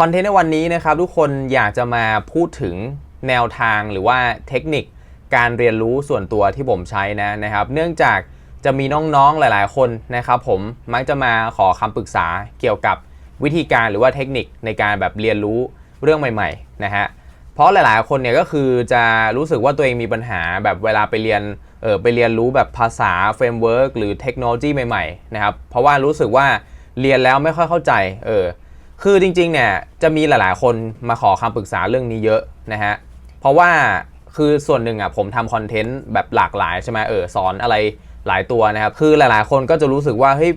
คอนเทนต์ในวันนี้นะครับทุกคนอยากจะมาพูดถึงแนวทางหรือว่าเทคนิคการเรียนรู้ส่วนตัวที่ผมใช้นะนะครับ เนื่องจากจะมีน้องๆหลายๆคนนะครับ ผมมักจะมาขอคำปรึกษาเกี่ยวกับวิธีการหรือว่าเทคนิคในการแบบเรียนรู้เรื่องใหม่ๆนะฮะเพราะหลายๆคนเนี่ยก็คือจะรู้สึกว่าตัวเองมีปัญหาแบบเวลาไปเรียนเออไปเรียนรู้แบบภาษาเฟรมเวิร์กหรือเทคโนโลยีใหม่ๆนะครับเพราะว่ารู้สึกว่าเรียนแล้วไม่ค่อยเข้าใจเออ คือจริงๆเนี่ยจะมีหลายๆ คนมาขอคำปรึกษาเรื่องนี้เยอะนะฮะ เพราะว่าคือส่วนหนึ่งอะผมทำคอนเทนต์แบบหลากหลายใช่ไหมเออสอนอะไรหลายตัวนะครับ คือหลายๆ คนก็จะรู้สึกว่าเฮ้ย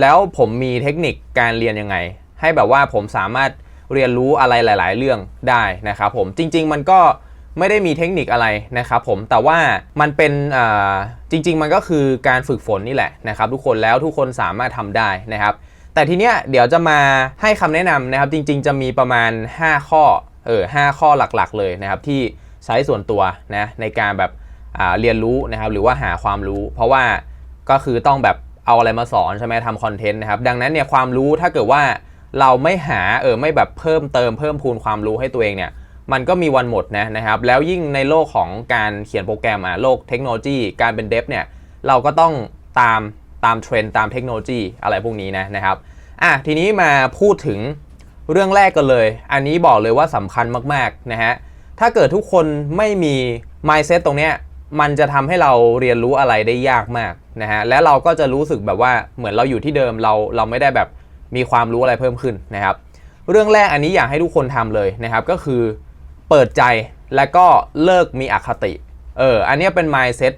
แล้วผมมีเทคนิคการเรียนยังไง ให้แบบว่าผมสามารถเรียนรู้อะไรหลาย ๆ เรื่องได้นะครับผมจริง ๆ มันก็ไม่ได้มีเทคนิคอะไรนะครับผมแต่ว่ามันเป็นอ่าจริง ๆ มันก็คือการฝึกฝนนี่แหละนะครับ ทุกคนแล้วทุกคนสามารถทำได้นะครับ แต่ทีเนี้ยเดี๋ยวจะมาให้คำแนะนำนะครับ จริง ๆ จะมีประมาณ 5 ข้อเออหข้อหลักๆ เลยนะครับ ที่ใช้ส่วนตัวนะในการแบบอ่าเรียนรู้นะครับหรือว่าหาความรู้ เพราะว่าก็คือต้องแบบเอาอะไรมาสอนใช่ไหมทำคอนเทนต์นะครับดังนั้นเนี่ยความรู้ถ้าเกิดว่าเราไม่หาเออไม่แบบเพิ่มเติมเพิ่มพูนความรู้ให้ตัวเองเนี่ยมันก็มีวันหมดนะนะครับ แล้วยิ่งในโลกของการเขียนโปรแกรมอะโลกเทคโนโลยี การเป็นเดฟเนี่ยเราก็ต้องตาม ตามเทรนด์ตามเทคโนโลยีอะไรพวกนี้นะนะครับอะทีนี้มาพูดถึงเรื่องแรกกันเลย อันนี้บอกเลยว่าสำคัญมากๆนะฮะถ้าเกิดทุกคนไม่มี mindset ตรงเนี้ยมันจะทำให้เราเรียนรู้อะไรได้ยากมากนะฮะและเราก็จะรู้สึกแบบว่าเหมือนเราอยู่ที่เดิมเราเราไม่ได้แบบมีความรู้อะไรเพิ่มขึ้นนะครับ เรื่องแรกอันนี้อยากให้ทุกคนทำเลยนะครับ ก็คือเปิดใจและก็เลิกมีอคติเอออันนี้เป็น mindset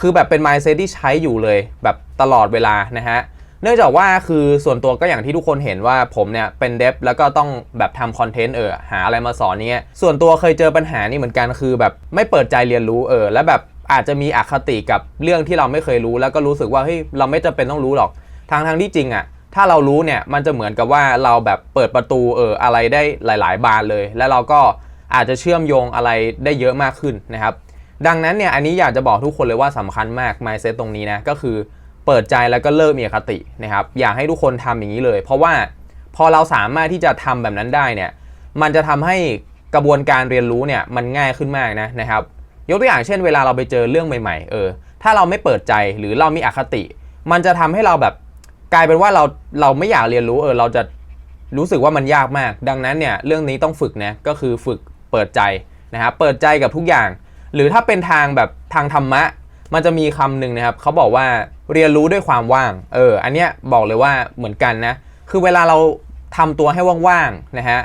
คือแบบเป็น mindset ที่ใช้อยู่เลยแบบตลอดเวลานะฮะเนื่องจากว่าคือส่วนตัวก็อย่างที่ทุกคนเห็นว่าผมเนี่ยเป็นเดฟแล้วก็ต้องแบบทำคอนเทนต์เออหาอะไรมาสอนเนี้ยส่วนตัวเคยเจอปัญหานี่เหมือนกันคือ แบบไม่เปิดใจเรียนรู้เออแล้วแบบอาจจะมีอคติกับเรื่องที่เราไม่เคยรู้ แล้วก็รู้สึกว่าเฮ้ยเราไม่จำเป็นต้องรู้หรอกทางทางที่จริงอะ่ะถ้าเรารู้เนี่ยมันจะเหมือนกับว่าเราแบบเปิดประตูเอออะไรได้หลาย ๆ บานเลย แล้วเราก็อาจจะเชื่อมโยงอะไรได้เยอะมากขึ้นนะครับ ดังนั้นเนี่ยอันนี้อยากจะบอกทุกคนเลยว่าสำคัญมาก mindset ตรงนี้นะก็คือเปิดใจแล้วก็เลิกมีอคตินะครับอยากให้ทุกคนทำอย่างนี้เลย เพราะว่าพอเราสามารถที่จะทำแบบนั้นได้เนี่ยมันจะทำให้กระบวนการเรียนรู้เนี่ยมันง่ายขึ้นมากนะนะครับยกตัวอย่างเช่นเวลาเราไปเจอเรื่องใหม่ๆเออถ้าเราไม่เปิดใจหรือเรามีอคติ มันจะทำให้เราแบบกลายเป็นว่าเราเราไม่อยากเรียนรู้เออเราจะรู้สึกว่ามันยากมาก ดังนั้นเนี่ยเรื่องนี้ต้องฝึกนะก็คือฝึกเปิดใจนะครับเปิดใจกับทุกอย่าง หรือถ้าเป็นทางแบบทางธรรมะ มันจะมีคำหนึ่งนะครับเขาบอกว่าเรียนรู้ด้วยความว่าง เออ อันเนี้ยบอกเลยว่าเหมือนกันนะ คือเวลาเราทำตัวให้ว่างๆนะฮะ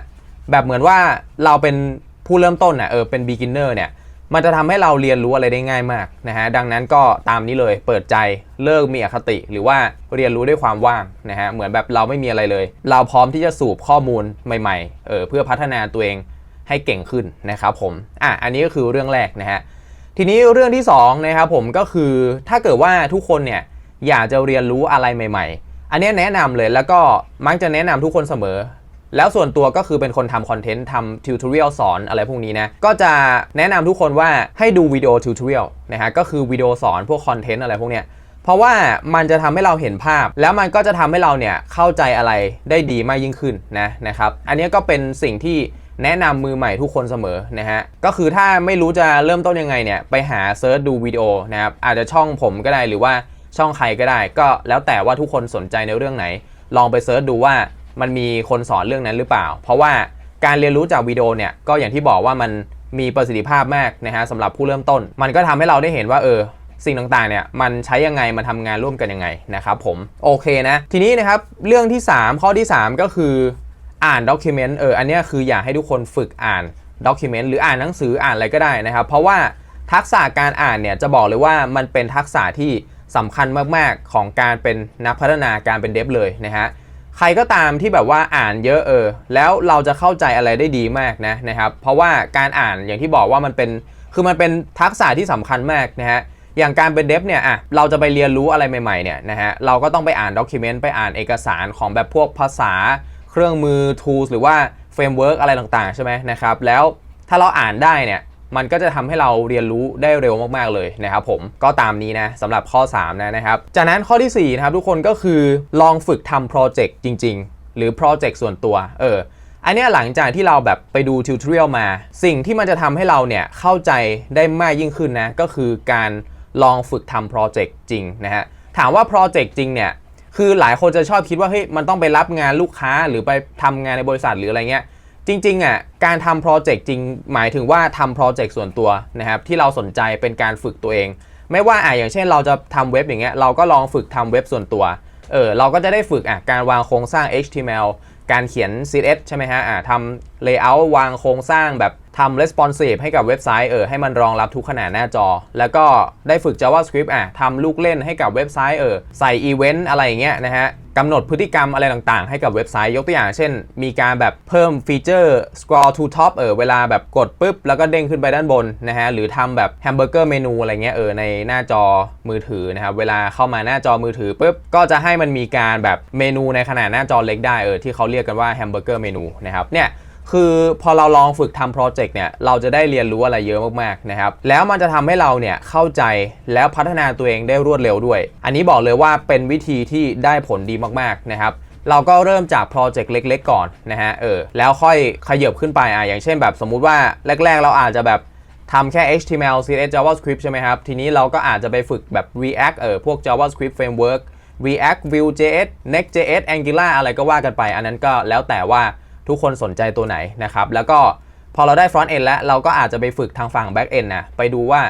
แบบเหมือนว่าเราเป็นผู้เริ่มต้นอะเออ เป็น beginner เนี่ย มันจะทำให้เราเรียนรู้อะไรได้ง่ายมากนะฮะ ดังนั้นก็ตามนี้เลย เปิดใจเลิกมีอคติ หรือว่าเรียนรู้ด้วยความว่างนะฮะ เหมือนแบบเราไม่มีอะไรเลย เราพร้อมที่จะสูบข้อมูลใหม่ๆ เออ เพื่อพัฒนาตัวเอง ให้เก่งขึ้นนะครับผมอะอันนี้ก็คือเรื่องแรกนะฮะทีนี้เรื่องที่2นะครับผมก็คือถ้าเกิดว่าทุกคนเนี่ยอยากจะเรียนรู้อะไรใหม่ ๆ อันนี้แนะนำเลยแล้วก็มักจะแนะนำทุกคนเสมอ แล้วส่วนตัวก็คือเป็นคนทำคอนเทนต์ทำทิวทอเรียลสอนอะไรพวกนี้นะ ก็จะแนะนำทุกคนว่าให้ดูวิดีโอทิวทอเรียลนะฮะก็คือวิดีโอสอนพวกคอนเทนต์อะไรพวกเนี้ยเพราะว่ามันจะทำให้เราเห็นภาพ แล้วมันก็จะทำให้เราเนี่ยเข้าใจอะไรได้ดีมากยิ่งขึ้นนะนะครับ อันนี้ก็เป็นสิ่งที่ แนะนำมือใหม่ทุกคนเสมอนะฮะก็คือถ้าไม่รู้จะเริ่มต้นยังไงเนี่ยไปหาเซิร์ชดูวิดีโอนะครับอาจจะช่องผมก็ได้หรือว่าช่องใครก็ได้ ก็แล้วแต่ว่าทุกคนสนใจในเรื่องไหน ลองไปเซิร์ชดูว่ามันมีคนสอนเรื่องนั้นหรือเปล่า เพราะว่าการเรียนรู้จากวิดีโอเนี่ยก็อย่างที่บอกว่ามันมีประสิทธิภาพมากนะฮะสำหรับผู้เริ่มต้น มันก็ทำให้เราได้เห็นว่าเออสิ่งต่างๆเนี่ยมันใช้ยังไงมันทำงานร่วมกันยังไงนะครับผมโอเคนะทีนี้นะครับเรื่องที่ 3 ข้อที่ 3 ก็คือ อ่านด็อกิเมนต์เอออันนี้คืออยากให้ทุกคนฝึกอ่านด็อกิเมนต์หรืออ่านหนังสืออ่านอะไรก็ได้นะครับ เพราะว่าทักษะการอ่านเนี่ยจะบอกเลยว่ามันเป็นทักษะที่สำคัญมากๆของการเป็นนักพัฒนาการเป็นเดฟเลยนะฮะใครก็ตามที่แบบว่าอ่านเยอะเออ แล้วเราจะเข้าใจอะไรได้ดีมากนะนะครับ เพราะว่าการอ่านอย่างที่บอกว่ามันเป็นคือมันเป็นทักษะที่สำคัญมากนะฮะอย่างการเป็นเดฟเนี่ยอะเราจะไปเรียนรู้อะไรใหม่ๆเนี่ยนะฮะเราก็ต้องไปอ่านด็อกิเมนต์ไปอ่านเอกสารของแบบพวกภาษา เครื่องมือ tools หรือว่าเฟรมเวิร์กอะไรต่างๆ ใช่ไหมนะครับ แล้วถ้าเราอ่านได้เนี่ยมันก็จะทำให้เราเรียนรู้ได้เร็วมาก ๆ เลยนะครับผมก็ตามนี้นะสำหรับข้อ 3 นะนะครับ จากนั้นข้อที่ 4 นะครับทุกคนก็คือลองฝึกทำโปรเจกต์จริง ๆ หรือโปรเจกต์ส่วนตัวเอออันนี้หลังจากที่เราแบบไปดูทิวทอเรียลมา สิ่งที่มันจะทำให้เราเนี่ยเข้าใจได้มากยิ่งขึ้นนะก็คือการลองฝึกทำโปรเจกต์จริงนะฮะถามว่าโปรเจกต์จริงเนี่ย คือหลายคนจะชอบคิดว่าเฮ้ยมันต้องไปรับงานลูกค้าหรือไปทำงานในบริษัทหรืออะไรเงี้ยจริงๆอะการทำโปรเจกต์จริงหมายถึงว่าทำโปรเจกต์ส่วนตัวนะครับที่เราสนใจเป็นการฝึกตัวเอง ไม่ว่าอะอย่างเช่นเราจะทำเว็บอย่างเงี้ยเราก็ลองฝึกทำเว็บส่วนตัวเออเราก็จะได้ฝึกอะการวางโครงสร้าง HTML การเขียน CSS ใช่ไหมฮะอะทำ layout วางโครงสร้างแบบทำ responsive ให้กับเว็บไซต์เออให้มันรองรับทุกขนาดหน้าจอ แล้วก็ได้ฝึก JavaScript อะทำลูกเล่นให้กับเว็บไซต์เออใส่ event อะไรอย่างเงี้ยนะฮะ กำหนดพฤติกรรมอะไรต่างๆ ให้กับเว็บไซต์ยกตัวอย่าง เช่น มีการแบบเพิ่มฟีเจอร์ scroll to top เออเวลาแบบกดปุ๊บ แล้วก็เด้งขึ้นไปด้านบนนะฮะหรือทำแบบแฮมเบอร์เกอร์เมนูอะไรเงี้ยเออในหน้าจอมือถือนะครับเวลาเข้ามาหน้าจอมือถือปุ๊บก็จะให้มันมีการแบบเมนูในขนาดหน้าจอเล็กได้เออที่เขาเรียกกันว่าแฮมเบอร์เกอร์เมนูนะครับเนี่ย คือพอเราลองฝึกทำโปรเจกต์เนี่ยเราจะได้เรียนรู้อะไรเยอะมากๆนะครับแล้วมันจะทำให้เราเนี่ยเข้าใจแล้วพัฒนาตัวเองได้รวดเร็วด้วย อันนี้บอกเลยว่าเป็นวิธีที่ได้ผลดีมากๆนะครับเราก็เริ่มจากโปรเจกต์เล็ก ๆ ก่อนนะฮะเออแล้วค่อยขยับขึ้นไปอะอย่างเช่นแบบสมมุติว่าแรก ๆ เราอาจจะแบบทำแค่ HTML CSS JavaScript ใช่ไหมครับ ทีนี้เราก็อาจจะไปฝึกแบบ React เออพวก JavaScript Framework React Vue.js Next.js Angular อะไรก็ว่ากันไป อันนั้นก็แล้วแต่ว่า ทุกคนสนใจตัวไหนนะครับ แล้วก็พอเราได้ front end แล้ว เราก็อาจจะไปฝึกทางฝั่ง back end นะ ไปดูว่า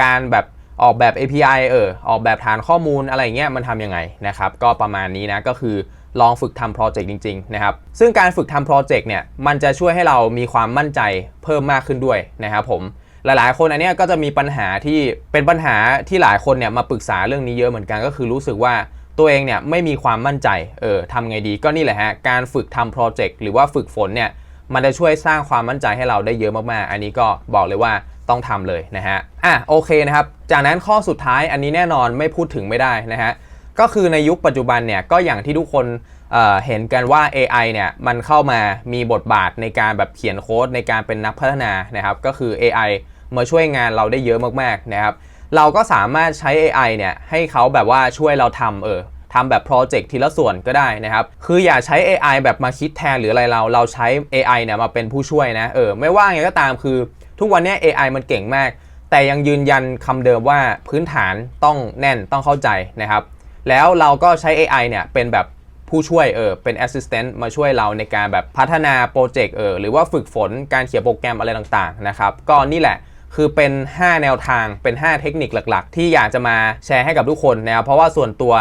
การแบบออกแบบ API เออ ออกแบบฐานข้อมูลอะไรเงี้ยมันทำยังไงนะครับ ก็ประมาณนี้นะ ก็คือลองฝึกทำโปรเจกต์จริง ๆ นะครับ ซึ่งการฝึกทำโปรเจกต์เนี่ย มันจะช่วยให้เรามีความมั่นใจเพิ่มมากขึ้นด้วยนะครับผมหลายๆ คนอันเนี้ยก็จะมีปัญหาที่เป็นปัญหาที่หลายคนเนี่ยมาปรึกษาเรื่องนี้เยอะเหมือนกันก็คือรู้สึกว่า ตัวเองเนี่ยไม่มีความมั่นใจ เออทำไงดีก็นี่แหละฮะ การฝึกทำโปรเจกต์หรือว่าฝึกฝนเนี่ย มันจะช่วยสร้างความมั่นใจให้เราได้เยอะมากๆ อันนี้ก็บอกเลยว่าต้องทำเลยนะฮะ อะโอเคนะครับ จากนั้นข้อสุดท้ายอันนี้แน่นอนไม่พูดถึงไม่ได้นะฮะ ก็คือในยุคปัจจุบันเนี่ยก็อย่างที่ทุกคนเอ่อเห็นกันว่า AI เนี่ยมันเข้ามามีบทบาทในการแบบเขียนโค้ดในการเป็นนักพัฒนานะครับ ก็คือ AI มาช่วยงานเราได้เยอะมากๆนะครับ เราก็สามารถใช้ AI เนี่ยให้เขาแบบว่าช่วยเราทำเออทำแบบโปรเจกต์ทีละส่วนก็ได้นะครับ คืออย่าใช้ AI แบบมาคิดแทนหรืออะไรเรา เราใช้ AI เนี่ยมาเป็นผู้ช่วยนะ เออ ไม่ว่าไงก็ตามคือ ทุกวันนี้ AI มันเก่งมาก แต่ยังยืนยันคำเดิมว่าพื้นฐานต้องแน่นต้องเข้าใจนะครับ แล้วเราก็ใช้ AI เนี่ยเป็นแบบผู้ช่วยเออเป็น assistant มาช่วยเราในการแบบพัฒนาโปรเจกต์เออหรือว่าฝึกฝนการเขียนโปรแกรมอะไรต่างๆนะครับ ก็นี่แหละ คือเป็น 5 แนวทางเป็น 5 เทคนิคหลัก ๆ ที่อยากจะมาแชร์ให้กับทุกคนนะครับเพราะว่าส่วนตัว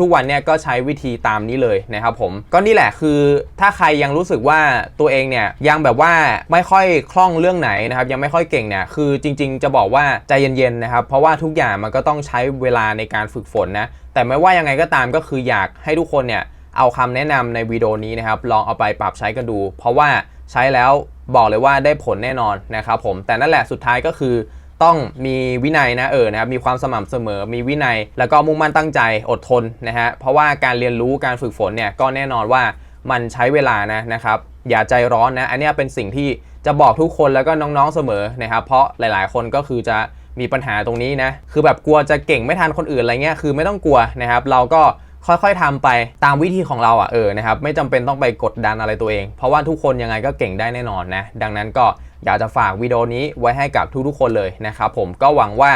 ทุกๆวันเนี่ยก็ใช้วิธีตามนี้เลยนะครับผมก็นี่แหละคือถ้าใครยังรู้สึกว่าตัวเองเนี่ยยังแบบว่าไม่ค่อยคล่องเรื่องไหนนะครับยังไม่ค่อยเก่งเนี่ยคือจริง ๆ จะบอกว่าใจเย็นๆนะครับเพราะว่าทุกอย่างมันก็ต้องใช้เวลาในการฝึกฝนนะแต่ไม่ว่ายังไงก็ตามก็คืออยากให้ทุกคนเนี่ย เอาคำแนะนำในวิดีโอนี้นะครับ ลองเอาไปปรับใช้กันดู เพราะว่าใช้แล้วบอกเลยว่าได้ผลแน่นอนนะครับผมแต่นั่นแหละสุดท้ายก็คือต้องมีวินัยนะเออนะครับมีความสม่ำเสมอ มีวินัย แล้วก็มุ่งมั่นตั้งใจอดทนนะฮะเพราะว่าการเรียนรู้การฝึกฝนเนี่ยก็แน่นอนว่ามันใช้เวลานะนะครับอย่าใจร้อนนะอันนี้เป็นสิ่งที่จะบอกทุกคนแล้วก็น้องๆเสมอนะครับเพราะหลายๆ คนก็คือจะมีปัญหาตรงนี้นะคือแบบกลัวจะเก่งไม่ทันคนอื่นอะไรเงี้ยคือไม่ต้องกลัวนะครับ เราก็ ค่อยๆทำไปตามวิธีของเราอะเออนะครับไม่จำเป็นต้องไปกดดันอะไรตัวเอง เพราะว่าทุกคนยังไงก็เก่งได้แน่นอนนะดังนั้นก็อยากจะฝากวิดีโอนี้ไว้ให้กับทุกๆคนเลยนะครับผมก็หวังว่า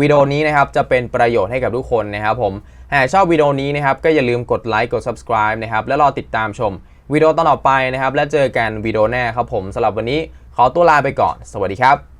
วิดีโอนี้นะครับจะเป็นประโยชน์ให้กับทุกคนนะครับผมหากชอบวิดีโอนี้นะครับก็อย่าลืมกดไลค์กด subscribe นะครับแล้วรอติดตามชมวิดีโอต่อไปนะครับแล้วเจอกันวิดีโอหน้าครับผมสำหรับวันนี้ขอตัวลาไปก่อน สวัสดีครับ